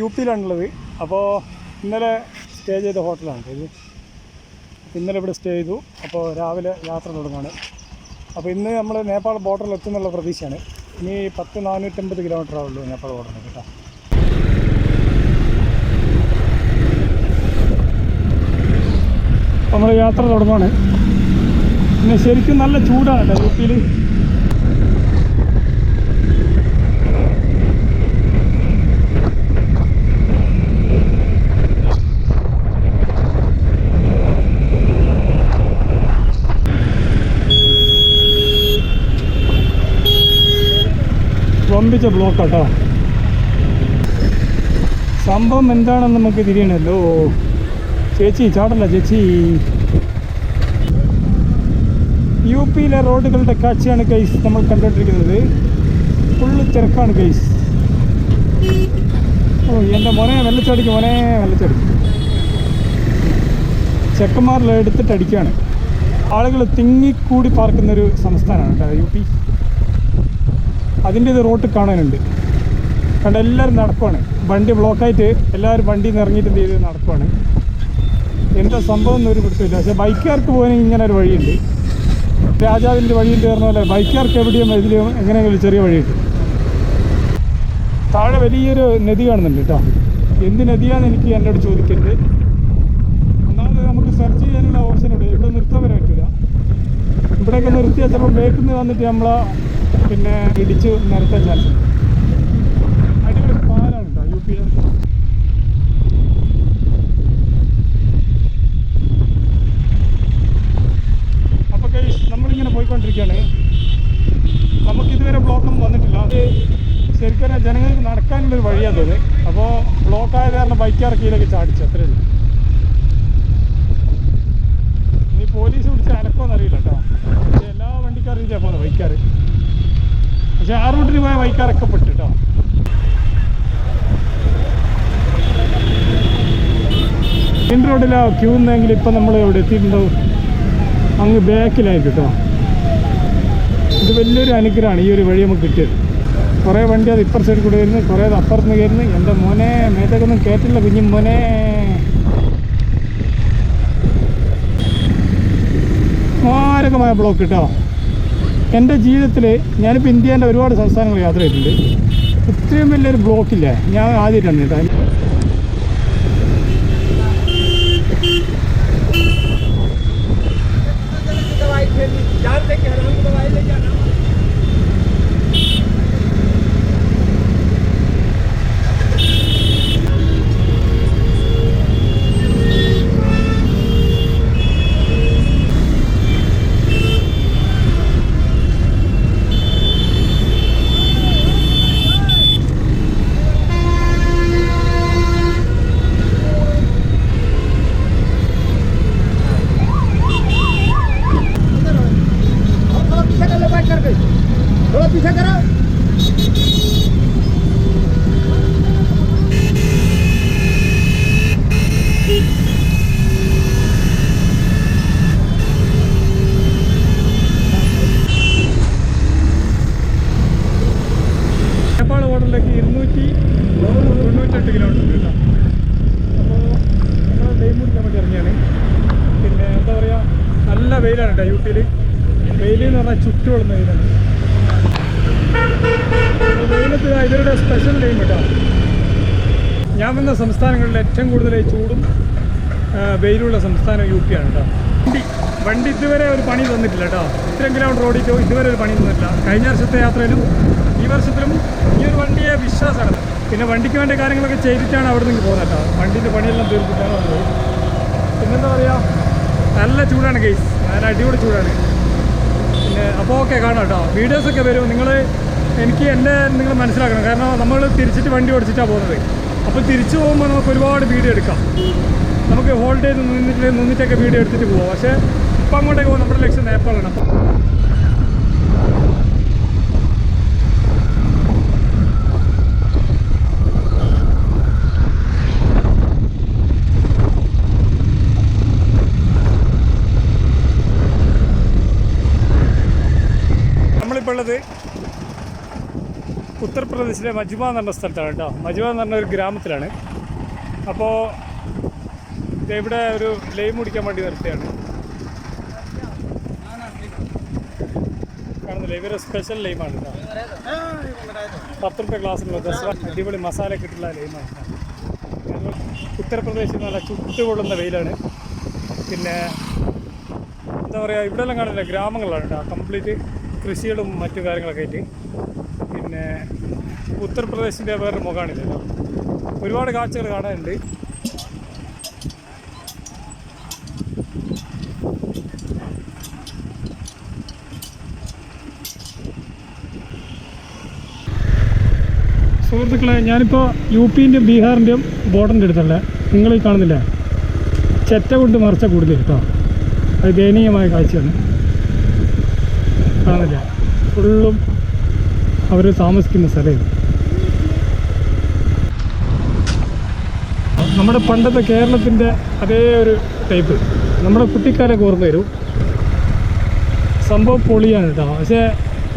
U പിയിലാണുള്ളത് അപ്പോൾ ഇന്നലെ stay ചെയ്ത ഹോട്ടലാണ്. ഇത് ഇന്നലെ ഇവിടെ സ്റ്റേ ചെയ്തു. അപ്പോൾ രാവിലെ യാത്ര തുടങ്ങുകയാണ് അപ്പോൾ ഇന്ന് നമ്മൾ നേപ്പാൾ ബോർഡറിൽ എത്തുന്നുള്ള പ്രതീക്ഷയാണ്. ഇനി പത്ത് നാനൂറ്റമ്പത് കിലോമീറ്റർ ആവുള്ളൂ നേപ്പാൾ ബോർഡറിൽ കേട്ടോ. നമ്മൾ യാത്ര തുടങ്ങുകയാണ് പിന്നെ ശരിക്കും നല്ല ചൂടാണ് കേട്ടോ യു വമ്പിച്ച ബ്ലോക്ക് കേട്ടോ സംഭവം എന്താണെന്ന് നമുക്ക് തിരിയണല്ലോ. ചേച്ചി ചാടല്ല ചേച്ചി. യു പിയിലെ റോഡുകളുടെ കാഴ്ചയാണ് കേസ് നമ്മൾ കണ്ടുകൊണ്ടിരിക്കുന്നത്. ഫുള്ള് തിരക്കാണ് കേസ് ഓ എന്റെ മോനെ വെള്ളച്ചടിക്കും മോനെ വെള്ളച്ചടിക്കും. ചെക്കന്മാരിൽ എടുത്തിട്ട് അടിക്കുകയാണ് ആളുകൾ തിങ്ങിക്കൂടി പാർക്കുന്നൊരു സംസ്ഥാനമാണ് കേട്ടോ യു പി. അതിന്റെ ഇത് റോട്ട് കാണാനുണ്ട്. കണ്ട എല്ലാവരും നടക്കുവാണ്. വണ്ടി ബ്ലോക്കായിട്ട് എല്ലാവരും വണ്ടി ഇറങ്ങിയിട്ട് എന്ത് ചെയ്ത് നടക്കുവാണ്. എന്താ സംഭവം ഒരു പിടുത്തമില്ല. പക്ഷേ ബൈക്കുകാർക്ക് പോകാൻ ഇങ്ങനെ ഒരു വഴിയുണ്ട്. രാജാവിന്റെ വഴിയുണ്ട് പറഞ്ഞ പോലെ ബൈക്കുകാർക്ക് എവിടെയും ഇതിലും എങ്ങനെയെങ്കിലും ചെറിയ വഴിയുണ്ട്. താഴെ വലിയൊരു നദി കാണുന്നുണ്ട് കേട്ടോ. എന്ത് നദിയാണെന്ന് എനിക്ക് എന്നോട് ചോദിക്കരുത്. ഒന്നാമത് നമുക്ക് സെർച്ച് ചെയ്യാനുള്ള ഓപ്ഷൻ ഉണ്ട്. ഇവിടെ നിർത്താൻ വരാൻ പറ്റില്ല ഇവിടെയൊക്കെ നിർത്തിയാൽ ചിലപ്പോൾ ബേക്കിൽ നിന്ന് വന്നിട്ട് നമ്മളെ പിന്നെ ഇടിച്ച് നിരത്താൻ ചാൻസ് ഉണ്ട്. അടിപൊളി പാലാണ് കേട്ടോ യു പിയിലെ അപ്പോൾ ഗൈസ് നമ്മളിങ്ങനെ പോയിക്കൊണ്ടിരിക്കുകയാണ് നമുക്ക് ഇതുവരെ ബ്ലോക്കൊന്നും വന്നിട്ടില്ല. അത് ശരിക്കും പറഞ്ഞാൽ ജനങ്ങൾക്ക് നടക്കാനുള്ളൊരു വഴിയാണ് തോന്നുന്നത് അപ്പോൾ ബ്ലോക്കായത് കാരണം ബൈക്കിറക്കിയിലേക്ക് ചാടിച്ചു അത്രേ ഉള്ളൂ. ഇനി പോലീസ് പിടിച്ച് അടക്കമെന്നറിയില്ല കേട്ടോ എല്ലാ വണ്ടിക്കാരും ഇതിലാണ് പോകുന്നത് ബൈക്കാർ പക്ഷേ ആ റൂട്ടിന് പോയ ബൈക്കാരൊക്കെ പെട്ടു കേട്ടോ മെയിൻ റോഡിലാ ക്യൂ എന്നെങ്കിൽ ഇപ്പം നമ്മൾ എവിടെ എത്തിയിട്ടുണ്ടാവും അങ്ങ് ബാക്കിലായിരിക്കും കേട്ടോ ഇത് വലിയൊരു അനുഗ്രഹമാണ് ഈ ഒരു വഴി നമുക്ക് കിട്ടിയത്. കുറേ വണ്ടി അത് ഇപ്പുറ സൈഡിൽ കൂടെ വരുന്നു കുറേ അത് അപ്പുറത്ത് നിന്ന് കയറുന്നു. എന്റെ മോനെ മേത്തേക്കൊന്നും കയറ്റില്ല കുഞ്ഞു മോനെ. മാരകമായ ബ്ലോക്ക് കേട്ടോ എന്റെ ജീവിതത്തിൽ ഞാനിപ്പോൾ ഇന്ത്യേന്റെ ഒരുപാട് സംസ്ഥാനങ്ങൾ യാത്ര ചെയ്തിട്ടുണ്ട്. ഇത്രയും വലിയൊരു ബ്ലോക്കില്ല. ഞാൻ ആദ്യമായിട്ടാണ് കേട്ടോ. വെയിൽ എന്ന് പറഞ്ഞാൽ ചുറ്റുകൊള്ളുന്ന വെയിലാണ്. വെയിലത്തിന് വെയിലത്ത് ഇവരുടെ സ്പെഷ്യൽ ടൈം കേട്ടോ ഞാൻ വന്ന സംസ്ഥാനങ്ങളിൽ ഏറ്റവും കൂടുതൽ ചൂടും വെയിലുള്ള സംസ്ഥാനം യു പി ആണ് കേട്ടോ വണ്ടി വണ്ടി ഇതുവരെ ഒരു പണി തന്നിട്ടില്ല കേട്ടോ ഇത്രയും കിലോമീറ്റർ ഓടിക്കോ ഇതുവരെ ഒരു പണി തന്നിട്ടില്ല. കഴിഞ്ഞ വർഷത്തെ യാത്രയിലും ഈ വർഷത്തിലും ഈ ഒരു വണ്ടിയെ വിശ്വാസമാണ്. പിന്നെ വണ്ടിക്ക് വേണ്ട കാര്യങ്ങളൊക്കെ ചെയ്തിട്ടാണ് അവിടെ നിന്ന് പോകുന്നത് കേട്ടോ വണ്ടിന്റെ പണിയെല്ലാം തീർത്തിട്ടാണ് വന്നത്. പിന്നെന്താ പറയുക നല്ല ചൂടാണ് കേസ് നല്ല അടിപൊളി ചൂടാണ്. അപ്പോൾ ഓക്കെ കാണാം കേട്ടോ വീഡിയോസൊക്കെ വരും. നിങ്ങൾ എനിക്ക് എന്റെ നിങ്ങൾ മനസ്സിലാക്കണം. കാരണം നമ്മൾ തിരിച്ചിട്ട് വണ്ടി ഓടിച്ചിട്ടാണ് പോകുന്നത്. അപ്പോൾ തിരിച്ചു പോകുമ്പോൾ നമുക്ക് ഒരുപാട് വീഡിയോ എടുക്കാം. നമുക്ക് ഹോൾഡ് നിന്നിട്ട് നിന്നിട്ടൊക്കെ വീഡിയോ എടുത്തിട്ട് പോവാം. പക്ഷേ ഇപ്പം അങ്ങോട്ടേക്ക് പോകുമ്പോൾ നമ്മുടെ ലക്ഷ്യം നേപ്പാളാണ്. അപ്പം ഉത്തർപ്രദേശ് ഉത്തർപ്രദേശിലെ മജുമ എന്ന് പറഞ്ഞ സ്ഥലത്താണ് കേട്ടോ. മജുമ എന്ന് പറഞ്ഞ ഒരു ഗ്രാമത്തിലാണ്. അപ്പോൾ ഇവിടെ ഒരു ലൈം മുടിക്കാൻ വേണ്ടി നിർത്തിയാണ് കാണുന്നില്ല? ഇവരെ സ്പെഷ്യൽ ലൈമാണ് കേട്ടോ. പത്ത് റുപ്യ ഗ്ലാസ്സിലുള്ള ദസറ അടിപൊളി മസാല കിട്ടുള്ള ലൈമാണ്. ഉത്തർപ്രദേശിൽ നല്ല ചുട്ടുകൊള്ളുന്ന വെയിലാണ്. പിന്നെ എന്താ പറയുക ഇവിടെയെല്ലാം കാണുന്നില്ല? ഗ്രാമങ്ങളാണ് കേട്ടോ. കംപ്ലീറ്റ് കൃഷികളും മറ്റു കാര്യങ്ങളൊക്കെ ആയിട്ട്. പിന്നെ ഉത്തർപ്രദേശിന്റെ വേറൊരു മുഖമാണില്ലല്ലോ ഒരുപാട് കാഴ്ചകൾ കാണാനുണ്ട്. സുഹൃത്തുക്കളെ ഞാനിപ്പോൾ യു പിന്റെയും ബീഹാറിന്റെയും ബോർഡറിന്റെ അടുത്തല്ല നിങ്ങൾ ഈ കാണുന്നില്ല? ചെറ്റ കൊണ്ട് മറിച്ച കൂടുതൽ കേട്ടോ. അത് ദയനീയമായ കാഴ്ചയാണ്. കാണുന്നില്ല. ഫുള്ളും അവർ താമസിക്കുന്ന സ്ഥലമാണ് നമ്മുടെ പണ്ടത്തെ കേരളത്തിന്റെ അതേ ഒരു ടൈപ്പ് നമ്മുടെ കുട്ടിക്കാലൊക്കെ ഓർമ്മ വരും. സംഭവം പൊളിയാണ് കേട്ടോ പക്ഷേ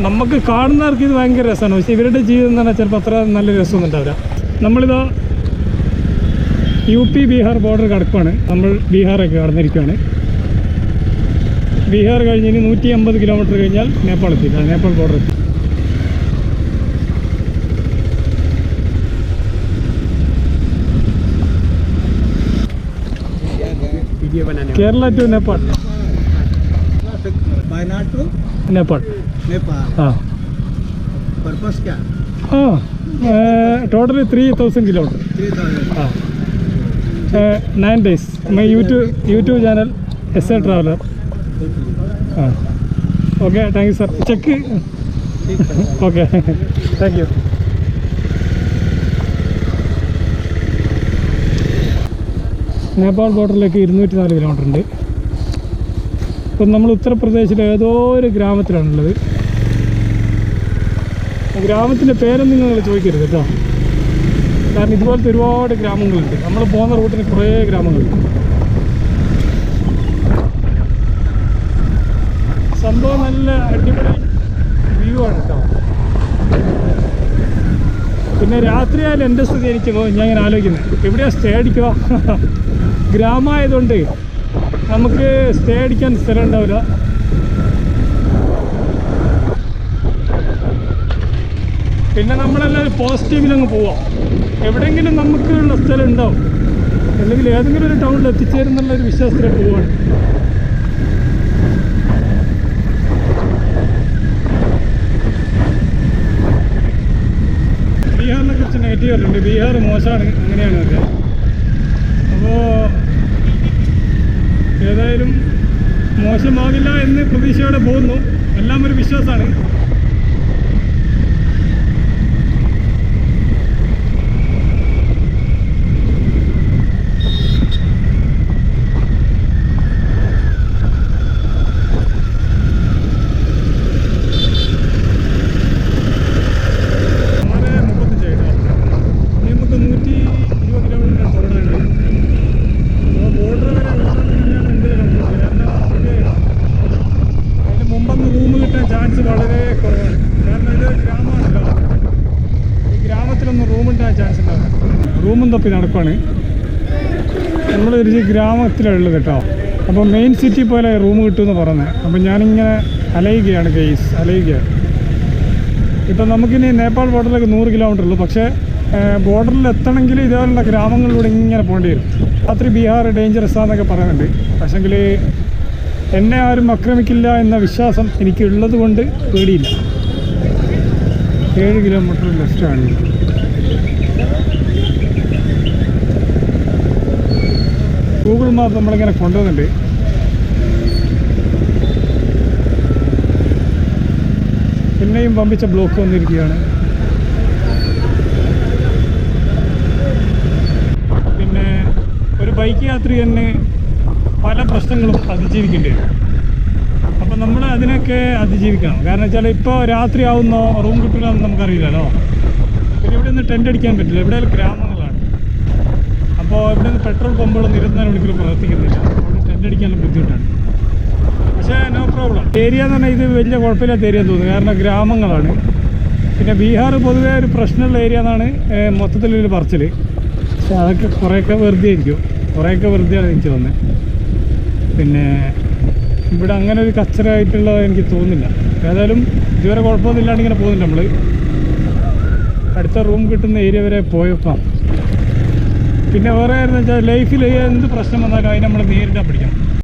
നമുക്ക് കാണുന്നവർക്ക് ഇത് ഭയങ്കര രസമാണ്. പക്ഷേ ഇവരുടെ ജീവിതം എന്ന് പറഞ്ഞാൽ ചിലപ്പോൾ അത്ര നല്ല രസമൊന്നും ഉണ്ടാവില്ല. നമ്മളിതാ യു പി ബീഹാർ ബോർഡർ കടക്കുവാണ്. നമ്മൾ ബീഹാറൊക്കെ കടന്നിരിക്കുകയാണ് ബീഹാർ കഴിഞ്ഞ് ഇനി നൂറ്റി അമ്പത് കിലോമീറ്റർ കഴിഞ്ഞാൽ നേപ്പാൾ എത്തി. നേപ്പാൾ ബോർഡർ എത്തി. Kerala to Nepal. Totally three thousand kilometre nine days my YouTube YouTube channel S A traveller okay thank you sir check okay thank you Nepal ബോർഡറിലേക്ക് ഇരുന്നൂറ്റി നാല് കിലോമീറ്റർ ഉണ്ട്. ഇപ്പം നമ്മൾ ഉത്തർപ്രദേശിലെ ഏതോ ഒരു ഗ്രാമത്തിലാണുള്ളത്. ഗ്രാമത്തിന്റെ പേരൊന്നും നിങ്ങൾ ചോദിക്കരുത് കേട്ടോ. കാരണം ഇതുപോലത്തെ ഒരുപാട് ഗ്രാമങ്ങളുണ്ട്. നമ്മൾ പോകുന്ന റൂട്ടിന് കുറേ ഗ്രാമങ്ങളുണ്ട്. സംഭവം നല്ല അടിപൊളി വ്യൂ ആണ് കേട്ടോ പിന്നെ രാത്രിയായാലും എന്റെ സ്ഥിതി എനിക്ക് ഞാൻ ഇങ്ങനെ ആലോചിക്കുന്നത് എവിടെയാണ് സ്റ്റേ അടിക്കുക? ഗ്രാമമായതുകൊണ്ട് നമുക്ക് സ്റ്റേ അടിക്കാൻ സ്ഥലം ഉണ്ടാവില്ല. പിന്നെ നമ്മളെല്ലാവരും പോസിറ്റീവിലങ്ങ് പോവാം. എവിടെയെങ്കിലും നമുക്കുള്ള സ്ഥലം ഉണ്ടാവും. അല്ലെങ്കിൽ ഏതെങ്കിലും ഒരു ടൗണിൽ എത്തിച്ചേരുന്നുള്ള ഒരു വിശ്വാസത്തിൽ പോവാണ്. നെഗറ്റീവ് പറയുന്നുണ്ട് ബീഹാർ മോശമാണ്. അങ്ങനെയാണ് ഒക്കെ. അപ്പോൾ ഏതായാലും മോശമാകില്ല എന്ന് പ്രതീക്ഷയോടെ പോകുന്നു. എല്ലാം ഒരു വിശ്വാസമാണ് ആറ് മുപ്പത്തഞ്ച് കേട്ടോ ഇനി നമുക്ക് നൂറ്റി ഇരുപത് കിലോമീറ്റർ തുടരാനുണ്ട് അപ്പോൾ ബോർഡർ വരെ ഓടാൻ തന്നെയാണ് എന്റെ ഒരു കൺഫ്യൂഷൻ കാരണം നമുക്ക് അതിന് മുമ്പൊന്ന് റൂം കിട്ടാൻ ചാൻസ് വളരെ കുറവാണ് കാരണം ഇത് ഗ്രാമമാണല്ലോ ഈ ഗ്രാമത്തിലൊന്നും റൂം കിട്ടാൻ ചാൻസ് ഉണ്ടാവില്ല റൂമും തപ്പി നടക്കുവാണ്. നമ്മളൊരു ഗ്രാമത്തിലുള്ളത് കേട്ടോ. അപ്പോൾ മെയിൻ സിറ്റി പോലെ റൂം കിട്ടുമെന്ന് പറഞ്ഞത് അപ്പോൾ ഞാനിങ്ങനെ അലയുകയാണ് കേസ് അലയുകയാണ്. ഇപ്പം നമുക്കിനി നേപ്പാൾ ബോർഡറിലേക്ക് നൂറ് കിലോമീറ്റർ ഉള്ളൂ. പക്ഷേ ബോർഡറിൽ എത്തണമെങ്കിൽ ഇതേപോലുള്ള ഗ്രാമങ്ങളിലൂടെ ഇങ്ങനെ പോകേണ്ടി വരും. രാത്രി ബീഹാർ ഡേഞ്ചറസ് ആണെന്നൊക്കെ പറയുന്നുണ്ട്. പക്ഷെങ്കിൽ എന്നെ ആരും ആക്രമിക്കില്ല എന്ന വിശ്വാസം എനിക്കുള്ളത് കൊണ്ട് പേടിയില്ല. ഏഴ് കിലോമീറ്റർ ലെഫ്റ്റാണ് ഗൂഗിൾ മാപ്പ് നമ്മളിങ്ങനെ കൊണ്ടുവന്നിട്ട് പിന്നെയും പമ്പിച്ച ബ്ലോക്ക് വന്നിരിക്കുകയാണ്. പിന്നെ ഒരു ബൈക്ക് യാത്രികന് പല പ്രശ്നങ്ങളും അതിജീവിക്കേണ്ടി വരും. അപ്പം നമ്മൾ അതിനൊക്കെ അതിജീവിക്കണം. കാരണം വെച്ചാൽ ഇപ്പോൾ രാത്രി ആവുന്നോ റൂം കിട്ടില്ല എന്ന് നമുക്കറിയില്ലല്ലോ. പിന്നെ ഇവിടെ നിന്ന് ടെന്റ് അടിക്കാൻ പറ്റില്ല. ഇവിടെ ഗ്രാമങ്ങളാണ് അപ്പോൾ ഇവിടെ നിന്ന് പെട്രോൾ പമ്പുകളൊന്നും ഇരുപത്തിനാല് മണിക്കൂർ പ്രവർത്തിക്കുന്നില്ല. അവിടെ ടെന്റ് അടിക്കാനും ബുദ്ധിമുട്ടാണ്. പക്ഷേ നോ പ്രോബ്ലം ഏരിയ എന്ന് പറഞ്ഞാൽ ഇത് വലിയ കുഴപ്പമില്ലാത്ത ഏരിയ തോന്നുന്നു. കാരണം ഗ്രാമങ്ങളാണ്. പിന്നെ ബീഹാർ പൊതുവേ ഒരു പ്രശ്നമുള്ള ഏരിയ എന്നാണ് മൊത്തത്തിലൊരു പറച്ചിൽ പക്ഷെ അതൊക്കെ കുറേയൊക്കെ വെറുതെ ആയിരിക്കും. കുറേയൊക്കെ വെറുതെയാണ് എനിക്ക് തോന്നുന്നത്. പിന്നെ ഇവിടെ അങ്ങനെ ഒരു കച്ചറായിട്ടുള്ളത് എനിക്ക് തോന്നുന്നില്ല. ഏതായാലും ഇതുവരെ കുഴപ്പമൊന്നുമില്ലാണ്ട് ഇങ്ങനെ പോകുന്നുണ്ട് നമ്മൾ അടുത്ത റൂം കിട്ടുന്ന ഏരിയ വരെ പോയേക്കാം പിന്നെ വേറെ ആയിരുന്നു വെച്ചാൽ ലൈഫിൽ എന്ത് പ്രശ്നം വന്നാലും അതിനെ നമ്മൾ നേരിടാൻ പഠിക്കണം